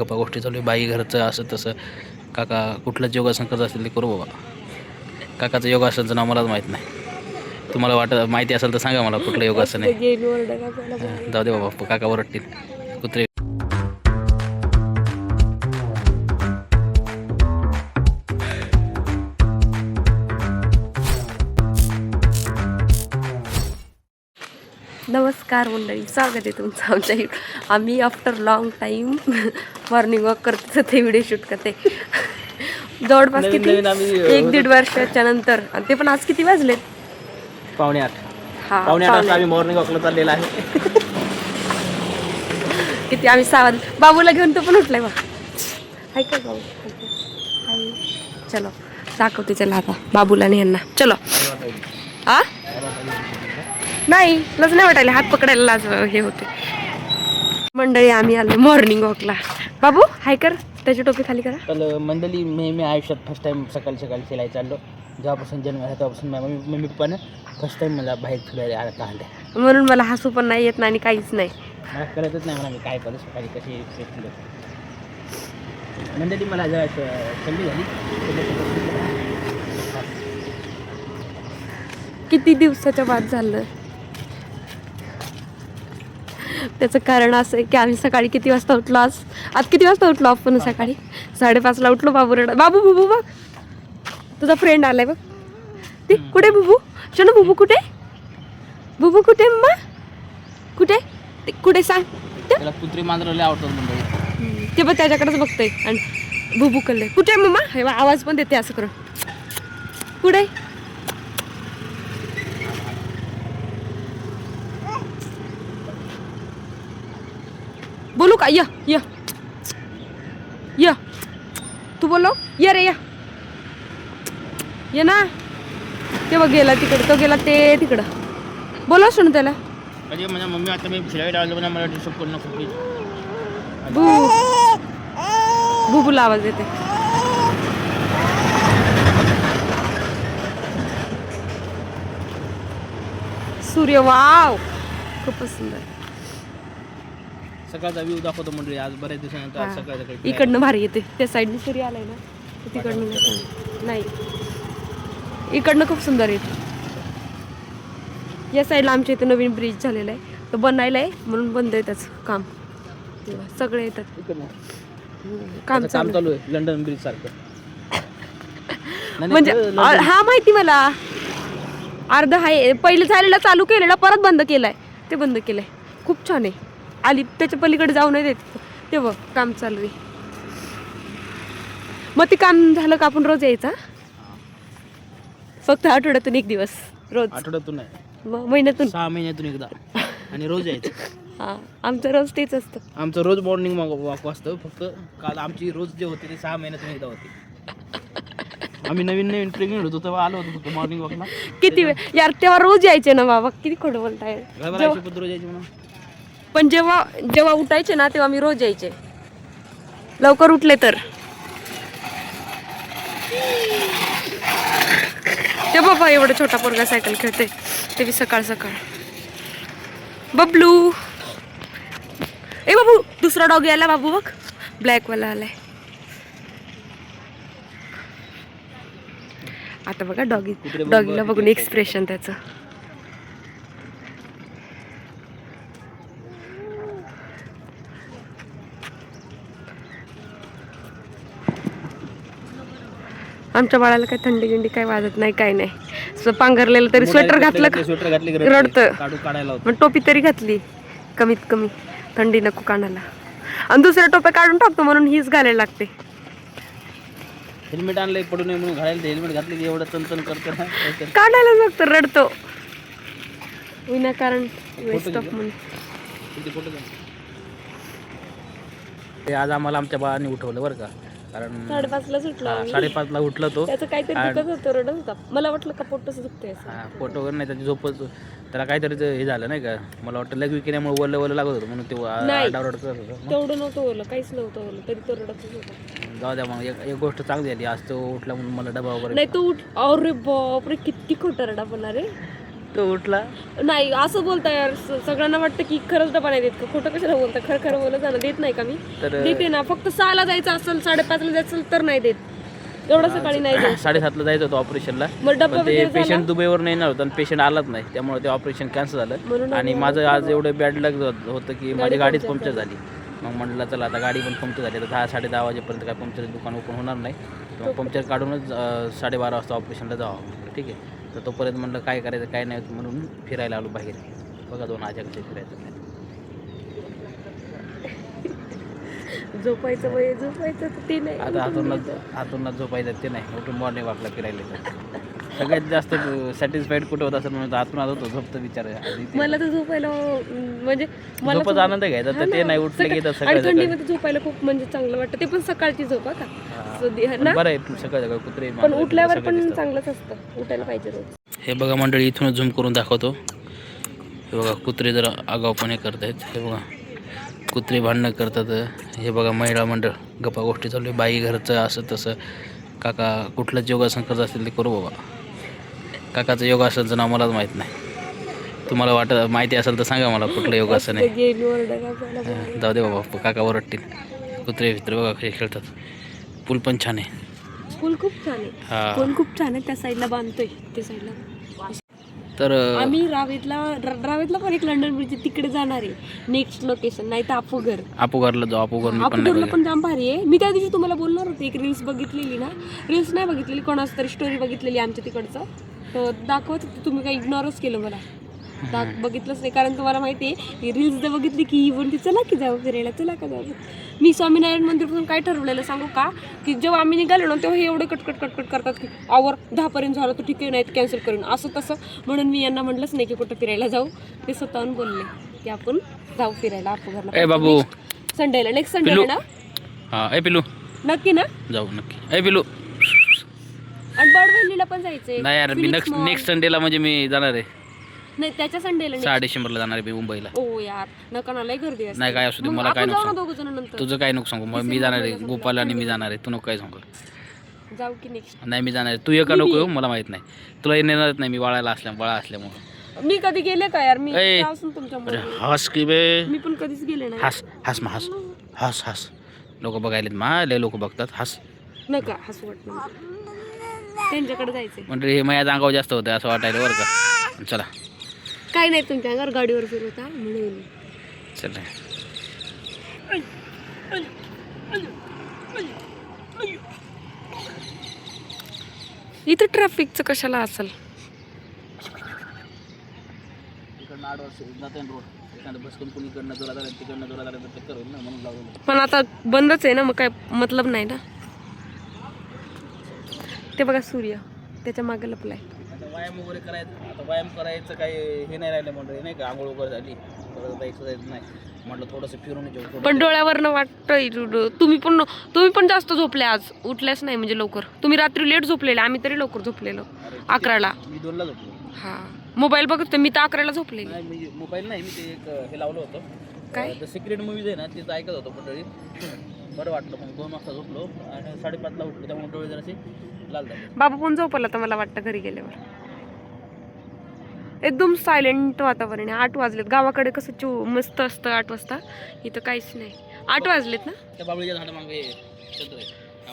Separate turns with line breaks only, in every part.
गप्पा गोष्टी चालू आहे. बाई घरचं असं तसं. काका कुठलंच योगासन करत असतील ते करू बाबा. काकाचं योगासनचं नाव मलाच माहीत नाही. तुम्हाला वाटत माहिती असेल तर सांगा मला कुठलं योगासन आहे. जाऊ दे बाबा काका ओरडतील. कुत्रे.
नमस्कार मंडळी स्वागत आहे तुमचं आमच्या. आम्ही after long time morning walk करते ते व्हिडिओ शूट करते. जवळपास किती? एक दीड वर्षाच्या नंतर. आणि ते पण आज किती वाजलेत
पावणे आठ.
हा
पावणे आठ. आम्ही मॉर्निंग वॉकला चाललेला आहे.
किती आम्ही वाजले बाबूला घेऊन तो पण उठलाय बा हाय का बाबू? हाय. चलो दाखवते चला आता बाबूला आणि यांना चलो. आ? नाही लज नाही वाटायला. हात पकडायला लाज हे होते. मंडळी आम्ही आलो मॉर्निंग वॉकला बाबू हाय कर. त्याची टोपी खाली करा.
तर मंडळी मी मी आयुष्यात फर्स्ट टाइम सकाळी सकाळी फिरायला चाललो. जेव्हापासून जन्म झाला तेव्हापासून मम्मी मम्मी पप्पानं फर्स्ट टाइम मला बाहेर फिरायला आला काढलं
म्हणून मला हसू पण नाही येत नाही आणि काहीच नाही.
मला कळतच नाही मला मी काय करू सकाळी कशी फिरलो मंडळी मला जेव्हा थंडी झाली.
किती दिवसाच्या बाद झालं? त्याचं कारण असं आहे की आम्ही सकाळी किती वाजता उठलो आज आज किती वाजता उठलो आपण सकाळी? साडेपाचला उठलो बाबू रडा बाबू बुबू बघ. तुझा फ्रेंड आलाय बघ. ती कुठे बुबू? शनू बुबू कुठे? बुबू कुठे मम्मा? कुठे? ते कुठे सांग.
त्याला कुत्री आवडतात
ते बघ त्याच्याकडेच बघतोय. आणि बुबू कल्ले कुठे मम्मा? हे आवाज पण देते असं करून. कुठे का? या या. या. तू बोलो. ये रे या. ये ना. ते बघ गेला तिकडं. तो गेला ते तिकडं. बोला सुन त्याला.
म्हणजे माझ्या मम्मी आता मी फिरायला आलो मला डिस्टर्ब करू नको प्लीज
बू. बुबूला आवाज देते सूर्य वाव. खूपच सुंदर.
सकाळचा व्ह्यू दाखवतो मंडळी. आज बऱ्याच दिवसानंतर आज. सकाळी सकाळी फिरायला
इकडनं भारी येते. त्या साईडने सूर्य आलाय ना तिकडनं नाही. इकडनं खूप सुंदर येते. या साईडला आमच्या इथे नवीन ब्रिज झालेला आहे. तो बनायला आहे म्हणून बंद आहे त्याचं काम. सगळे येतात. काम
काम चालू आहे. लंडन ब्रिज सारखं.
म्हणजे हा माहिती मला. अर्ध आहे पहिले झालेला चालू केलेला परत बंद केलाय. ते बंद केलंय. खूप छान आहे. आली त्याच्या पलीकडे जाऊ नाही देत. ते बघ काम चालू आहे. मग ते काम झालं का आपण रोज यायचा फक्त आठवड्यातून एक दिवस रोज.
आठवड्यातून नाही.
मग महिन्यातून.
सहा महिन्यातून एकदा. आणि रोज यायचं.
हा आमचं रोज तेच असतं.
आमचं रोज मॉर्निंग वॉक असतं. फक्त काल आमची रोज जे होते ते सहा महिन्यातून एकदा होते. आम्ही नवीन नवीन प्रेग्नेंट होतो तेव्हा आलो होतो फक्त मॉर्निंग वॉकला
किती वेळ? यार तेव्हा रोज यायचे ना बाबा. किती खोटं बोलताय.
रोज यायची म्हणून.
पण जेव्हा जेव्हा उठायचे ना तेव्हा मी रोज यायचे. लवकर उठले तर. ते बाबा एवढा छोटा पोरगा सायकल खेळते ते बी सकाळ सकाळ. बबलू. ए बाबू दुसरा डॉग यायला बाबू बघ. ब्लॅक वाला आलाय. आता बघा डॉगी डॉगीला
बघ
बघून एक्सप्रेशन त्याचं. आमच्या बाळाला काही थंडी गिंडी काही वाजत नाही काही नाही. पांघरलेलं तरी स्वेटर घातलं का? रडतं. पण टोपी तरी घातली. कमीत कमी. थंडी नको कानाला. आणि दुसऱ्या टोप्या काढून टाकतो म्हणून हीच घालायला लागते.
हेल्मेट आणलंय पडू नये म्हणून घालायला हेल्मेट घातलं की एवढं तन करतं
काढायला लागतं रडतो. विनाकारण वेस्ट ऑफ
ते आज आम्हाला आमच्या बाळाने उठवलं बरं का. कारण
साडेपाचला सुटला
साडेपाचला उठलं तो.
त्याचं काहीतरी
आणि-
दुखत होतं रडत होता. मला वाटलं का पोटच दुखतंय असं.
हा, फोटो वगैरे नाही त्याची झोपच त्याला काहीतरी ते हे झालं नाही का? मला वाटतं लग केल्यामुळे वल्ल वल्ल लागत होतं म्हणून ते
नाही.
आरडाओरड करत होतं.
तेवढं नव्हतं ओलं काहीच नव्हतं ओलं तरी तो रडतच होता.
जाऊ द्या मग एक एक गोष्ट चांगली झाली. आज तो उठला म्हणून मला डबा वगैरे
नाही तो उठ अरे बापरे किती खोटा रडा रे.
तो उठला.
नाही असं बोलता यार स- सगळ्यांना वाटतं की खरंच डबा नाही देत का? खोटं कशाला बोलता खरं खरं बोलत जाणं देत नाही का मी?
तर
देते ना फक्त सहाला जायचं असेल साडेपाचला जायचं असेल तर नाही देत. एवढं सकाळी नाही देत.
साडेसातला जायचं होतं ऑपरेशनला.
मग डब्बा
पण ते
वगैरे
पेशंट दुबईवर नाही येणार होतं आणि पेशंट आलाच नाही. त्यामुळे ते ऑपरेशन कॅन्सल झालं. आणि माझं आज एवढं बॅड लग होतं की माझी गाडीच पंक्चर झाली. मग म्हटलं चला आता गाडी पण पंक्चर झाली. तर दहा साडे दहा वाजेपर्यंत काय पंक्चर दुकान ओपन होणार नाही. मग पंक्चर काढूनच अं, साडेबारा वाजता ऑपरेशनला जावं ठीक आहे. तर तोपर्यंत म्हणलं काय करायचं काय नाही म्हणून फिरायला आलो बाहेर. बघा दोन आजा कसे फिरायचं
झोपायचं वय झोपायचं ते नाही
आता हातूनच हातूनच झोपायचं ते नाही उठून मॉर्निंग वॉकला फिरायला जायचं. सगळ्यात जास्त सॅटिस्फाईड कुठं होत असं म्हणून हातून होतो झोपतं विचार
मला तर झोपायला म्हणजे मला
झोपाचा आनंद घ्यायचा तर ते नाही उठले की तर
थंडीमध्ये झोपायला खूप म्हणजे चांगलं वाटतं. ते पण सकाळची झोप का? ना?
बरं आहे सकाळ सकाळ कुत्रे
पण उठल्यावर पण. चांगलंच असतं उठायला पाहिजे रोज.
हे बघा मंडळी इथूनच झूम करून दाखवतो. हे बघा कुत्रे जरा आगावपणे करतायत. हे बघा कुत्रे भांडणं करतात. हे बघा महिला मंडळ गप्पा गोष्टी चालू आहे. बाई घरचं असं तसं. काका कुठलं योगासन करत असतील ते करू बाबा. काकाचं योगासनचं नाव मलाच माहीत नाही. तुम्हाला वाटत माहिती असेल तर सांगा मला कुठलं योगासन आहे. जाऊ दे बाबा काका ओरडतील. कुत्रे फित्रे बघा खेळतात. पूल पण छान आहे.
पूल खूप छान आहे.
हा.
पूल खूप छान आहे. त्या साईडला बांधतोय. त्या साईडला.
तर
आम्ही रावेतला र- रावेतला पण एक लंडन ब्रिज तिकडे जाणार आहे. नेक्स्ट लोकेशन नाही तर अपोघर.
आपोघरला जाऊ. आपोघर मी पण नाही
अपोघरला
बघितलं.
पण जाम भारी आहे. मी त्या दिवशी तुम्हाला बोलणार होते. एक रील्स बघितलेली ना. रील्स नाही बघितलेली. कोणाच तरी स्टोरी बघितलेली आमच्या तिकडचं. तर दाखवत होते. तुम्ही काही इग्नोरच केलं मला. बघितलंच नाही. कारण तुम्हाला माहिती आहे रील्स जर बघितली की ही म्हणते चला की जाऊ फिरायला चला का जाऊ? मी स्वामीनारायण मंदिरपासून काय ठरवलेलं सांगू का? की जेव्हा आम्ही निघालो ना तेव्हा हे एवढे कटकट कटकट करतात की आवर दहापर्यंत झालं तर ठीक आहे नाही कॅन्सल करून. असं तसं. म्हणून मी यांना म्हटलंच नाही की कुठं फिरायला जाऊ. ते स्वतःहून बोलले की आपण जाऊ फिरायला अपोघरला
ए बाबू.
संडेला नेक्स्ट संडेला ना?
हा ए पिलू
नक्की ना?
जाऊ नक्की. ए पिलू
आणि बडवेलीला पण जायचंय.
नाही यार मी नेक्स्ट. नेक्स्ट संडेला म्हणजे मी जाणार आहे.
नाही त्याच्या संडेला
सहा डिसेंबरला जाणार आहे मी मुंबईला.
ओ यार नका ना लय गर्दी असते.
नाही काय असू दे
मग
मला काय
आपण
नको
जाऊ ना
सांगू.
दोघ जण नंतर.
तुझं काय नको सांगू. मग मी जाणार आहे गोपाल आणि मी जाणार आहे. तू नको काय सांगू.
जाऊ की नेक्स्ट
नाही मी जाणार आहे. तू एका नको येऊ मला माहीत नाही. तुला येणारच नाही मी बाळाला असल्या बाळा असल्यामुळे.
मी कधी गेले का यार? मी
ए.
असून तुमच्या
अरे. हस की बे.
मी पण कधीच गेले नाही.
हस हस मा हस. हस हस. लोक बघायलेत मा लय लोक बघतात. हस.
नका हसू वाटत त्यांच्याकडे जायचंय.
म्हणजे हे माझ्या अंगावर जास्त होतं असं वाटायला बरं का. चला.
काय नाही तुमच्या अंगावर गाडीवर फिरवता म्हणून.
चला.
इथं ट्रॅफिकचं कशाला असेल?
इकडनं आठ वर्ष जाते रोड एखादं बस कोणी इकडनं जोरात आलं तिकडनं जोरात आलं तर टक्कर होईल ना म्हणून लावलं
पण आता बंदच आहे ना मग काय मतलब नाही ना? ते बघा सूर्य त्याच्यामागे लपलाय.
व्यायाम वगैरे करायचं. आता व्यायाम करायचं काही हे नाही राहिलं म्हणलं नाही का आंघोळ वगैरे झाली परत आता एक्सरसाइज नाही. म्हटलं थोडंसं फिरून येऊ थोडं
पण डोळ्यावरनं वाटतंय डो- तुम्ही पण तुम्ही पण जास्त झोपले आज. उठल्याच नाही म्हणजे लवकर. तुम्ही रात्री लेट झोपलेले आम्ही तरी लवकर झोपलेलो. अकराला.
मी दोनला झोपलो.
हा. मोबाईल बघत मी तर अकराला
नाही मी मोबाईल नाही मी ते एक हे लावलं होतं.
काय?
द सिक्रेट मूवीज आहे ना तिथं ऐकत होतो मंडळी. बरं वाटलं मग दोन वाजता झोपलो आणि साडेपाचला उठलो त्यामुळे डोळे जरासे लाल झाले.
बाबा पण झोपला तर मला वाटतं घरी गेल्यावर. एकदम सायलेंट वातावरण आहे. आठ वाजलेत. गावाकडे कसं चो मस्त असतं आठ वाजता. इथं काहीच नाही. आठ वाजलेत ना?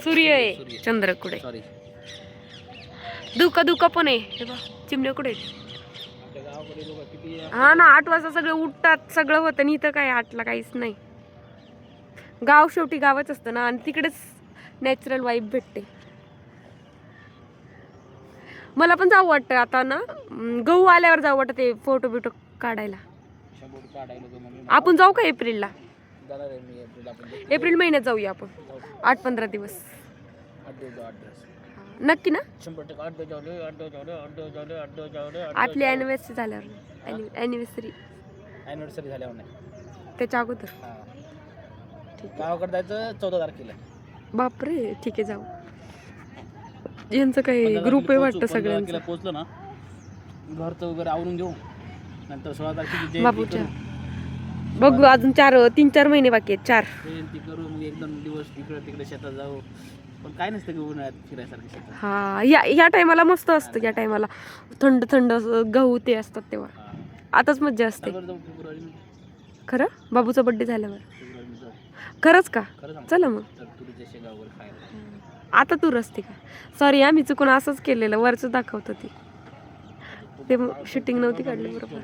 सूर्य आहे. चंद्र कुठे धुका धुका पण आहे. चिमण्या कुठे हा ना आठ वाजता सगळे उठतात सगळं होतं आणि इथं काय आठला काहीच नाही. गाव शेवटी गावच असतं ना आणि तिकडेच नॅचरल वाईब भेटते. मला पण जाऊ वाटतं आता ना. गहू आल्यावर जाऊ वाटतं ते फोटो बिटो काढायला. आपण जाऊ का एप्रिलला?
एप्रिल
महिन्यात जाऊया आपण. आठ पंधरा दिवस. नक्की ना? आपली अॅनिव्हर्सरी झाल्यावर. अॅनिव्हर्सरी
अॅनिव्हर्सरी झाल्यावर नाही.
त्याच्या अगोदर. ठीक
गावाकडे जायचं चौदा तारखेला.
बापरे ठीक आहे जाऊ. यांचं काही ग्रुप आहे वाटतं सगळ्यांचं.
पोहोचलो ना घरचं वगैरे आवरून घेऊ. नंतर सोळा तारखेची करू.
बघू अजून चार तीन चार महिने बाकी आहेत चार.
जयंती करू मग एक दोन दिवस इकडे तिकडे शेतात जाऊ. पण काय नसतं की उन्हाळ्यात फिरायसारखं शेतात.
हा या या टायमाला मस्त असतं या टायमाला. थंड थंड असं गहू ते असतात तेव्हा. आताच मज्जा असते.
चल बरं जाऊ फेब्रुवारी
खरं? बाबूचा बड्डे झाल्यावर. खरंच का? चला मग.
तर तुरीच्या शेंगा वगैरे खायला.
आता तू रस्ते का? सॉरी आम्ही चुकून असंच केलेलं. वरचं दाखवत होती ते शूटिंग नव्हती काढली बरोबर.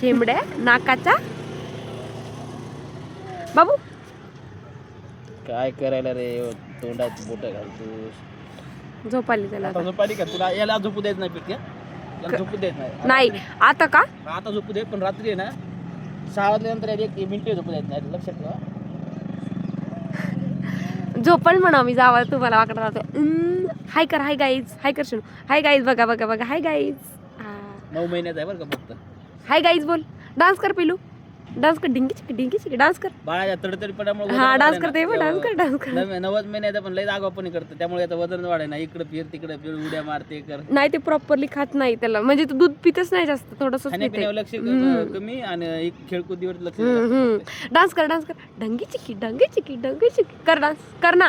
शेंबड्या नाकाचा? बाबू?
काय करायला रे? तोंडात बोट घालतोस.
झोपाली त्याला.
झोपाली का? तुला याला झोपू देत नाही पिक्या झोपू देत नाही.
नाही आता का?
आता झोपू दे पण रात्री आहे ना सहा वाजल्यानंतर एक मिनिट झोपू देत नाही लक्षात ठेवा.
झोपण म्हणा मी जावा तुम्हाला वाकडा उम्म, हाय कर हाय गाईज हाय कर शनू. हाय गाईज बघा बघा बघा हाय गाईज
नऊ महिन्याचा आहे बरं का फक्त.
हाय गाईज बोल. डान्स कर पिलू. डान्स कर डिंगी चिकी डिंगी चिकी डान्स कर.
बाळाच्या तडतडपणामुळे
हा डान्स
वाढेना.
करते बघ डान्स कर डान्स कर.
नव- नव्वद महिन्याचा पण लय आगाऊपणी करतं. त्यामुळे आता वजन वाढे ना इकडे फिर तिकडे फिर उड्या मारते कर.
नाही ते प्रॉपरली खात नाही त्याला. म्हणजे तू दूध पितच नाही जास्त थोडस पिते.
खाण्यापिण्यावर लक्ष क- कमी आणि एक खेळकुदीवर लक्ष.
डान्स कर डान्स कर. डंगी चिकी डंगी चिकी डंगी चिकी कर डान्स कर ना.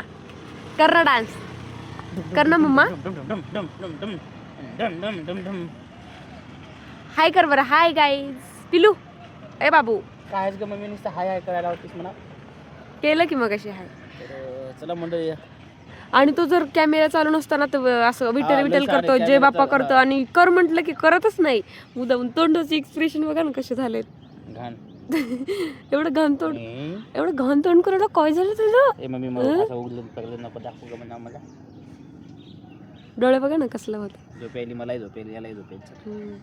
कर ना डान्स. कर ना मम्मा.
डम, डम, डम, डम, डम, डम, डम, डम, डम, डम.
हाय कर बरं. हाय गाईज पिलू. ए बाबू.
काय आहेस ग? मम्मी नुसतं हाय हाय करायला होतीस म्हणा.
केलं की मग अशी हाय.
तर चला मंडळी.
आणि तो जर कॅमेरा चालू नसताना तर असं विटल विटल
सारे
करतो जे
camera
बाप्पा
चालू-
करतो आणि कर म्हटलं की करतच नाही. मुद्दाम तोंडाचे एक्सप्रेशन बघा ना कसे झाले
घाण.
एवढं घाण तोंड एवढं घाण तोंड करायला काय झालं तुझं?
ए मम्मी मग असं उगलं पगलं नको दाखवू ग म्हणा मला.
डोळे बघा ना कसलं होतं.
झोपेली मलाही यालाही चल
हम्म.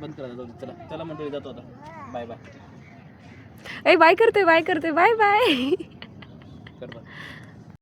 बंद करा जाऊ दे. चला. चला मंडळी जातो आता. Bye bye.
ए बाय करते बाय करते बाय बाय.